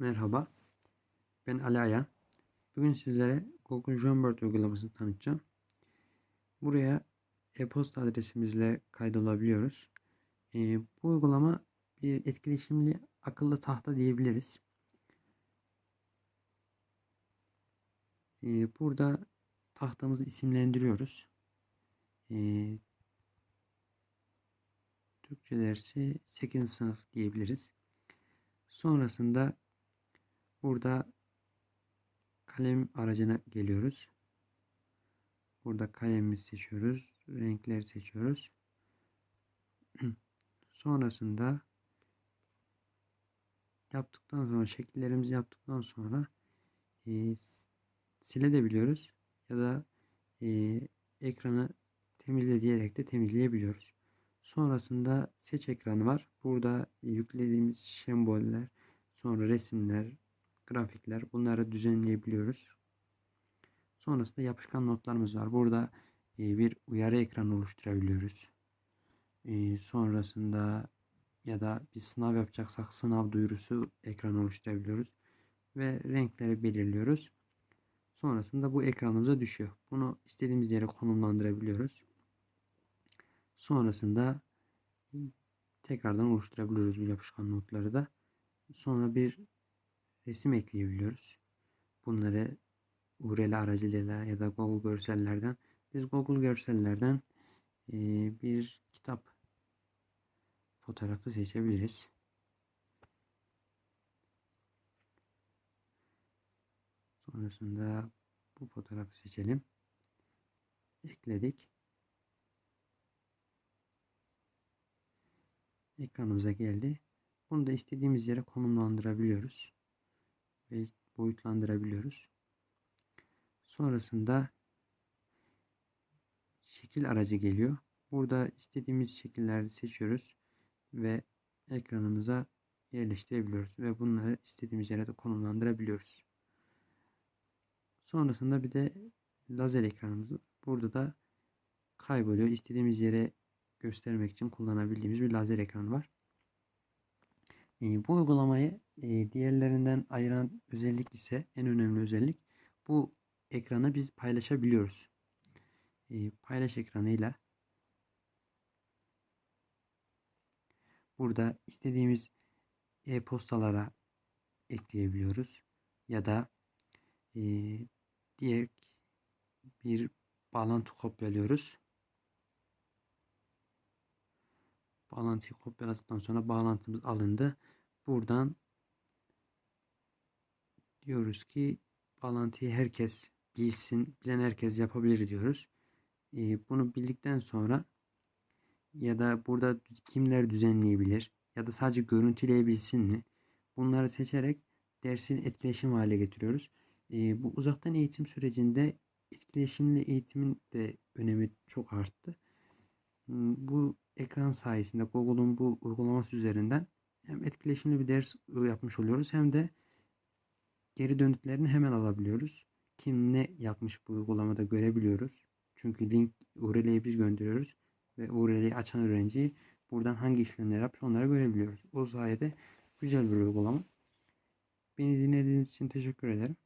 Merhaba, ben Ali Aya. Bugün sizlere Google Jamboard uygulamasını tanıtacağım. Buraya e-posta adresimizle kaydolabiliyoruz. Ee, bu uygulama bir etkileşimli akıllı tahta diyebiliriz. Ee, burada tahtamızı isimlendiriyoruz. Ee, Türkçe dersi 8. sınıf diyebiliriz. Sonrasında burada kalem aracına geliyoruz. Burada kalemimizi seçiyoruz. Renkleri seçiyoruz. Sonrasında yaptıktan sonra şekillerimizi yaptıktan sonra e, silebiliyoruz ya da e, ekranı temizle diyerek de temizleyebiliyoruz. Sonrasında seç ekranı var. Burada yüklediğimiz semboller, sonra resimler, grafikler bunları düzenleyebiliyoruz. Sonrasında yapışkan notlarımız var. Burada e, bir uyarı ekranı oluşturabiliyoruz. E, sonrasında ya da bir sınav yapacaksak sınav duyurusu ekranı oluşturabiliyoruz. Ve renkleri belirliyoruz. Sonrasında bu ekranımıza düşüyor. Bunu istediğimiz yere konumlandırabiliyoruz. Sonrasında tekrardan oluşturabiliyoruz bu yapışkan notları da. Sonra bir resim ekleyebiliyoruz. Bunları URL aracılığıyla ya da Google görsellerden biz Google görsellerden bir kitap fotoğrafı seçebiliriz. Sonrasında bu fotoğrafı seçelim. Ekledik. ekranımıza geldi. Bunu da istediğimiz yere konumlandırabiliyoruz. Ve boyutlandırabiliyoruz. Sonrasında şekil aracı geliyor. Burada istediğimiz şekilleri seçiyoruz ve ekranımıza yerleştirebiliyoruz ve bunları istediğimiz yere de konumlandırabiliyoruz. Sonrasında bir de lazer ekranımız burada da kayboluyor. İstediğimiz yere göstermek için kullanabildiğimiz bir lazer ekranı var. E, bu uygulamayı e, diğerlerinden ayıran özellik ise en önemli özellik bu ekranı biz paylaşabiliyoruz. E, paylaş ekranıyla burada istediğimiz e-postalara ekleyebiliyoruz ya da e, diğer bir bağlantı kopyalıyoruz. Bağlantıyı kopyaladıktan sonra bağlantımız alındı. Buradan diyoruz ki bağlantıyı herkes bilsin, bilen herkes yapabilir diyoruz. Ee, bunu bildikten sonra ya da burada kimler düzenleyebilir ya da sadece görüntüleyebilsin mi? Bunları seçerek dersin etkileşim hale getiriyoruz. Ee, bu uzaktan eğitim sürecinde etkileşimli eğitimin de önemi çok arttı. Hmm, bu ekran sayesinde Google'un bu uygulaması üzerinden hem etkileşimli bir ders yapmış oluyoruz hem de geri döndüklerini hemen alabiliyoruz. Kim ne yapmış bu uygulamada görebiliyoruz. Çünkü link URL'yi biz gönderiyoruz ve URL'yi açan öğrenci buradan hangi işlemler yapmış onları görebiliyoruz. O sayede güzel bir uygulama. Beni dinlediğiniz için teşekkür ederim.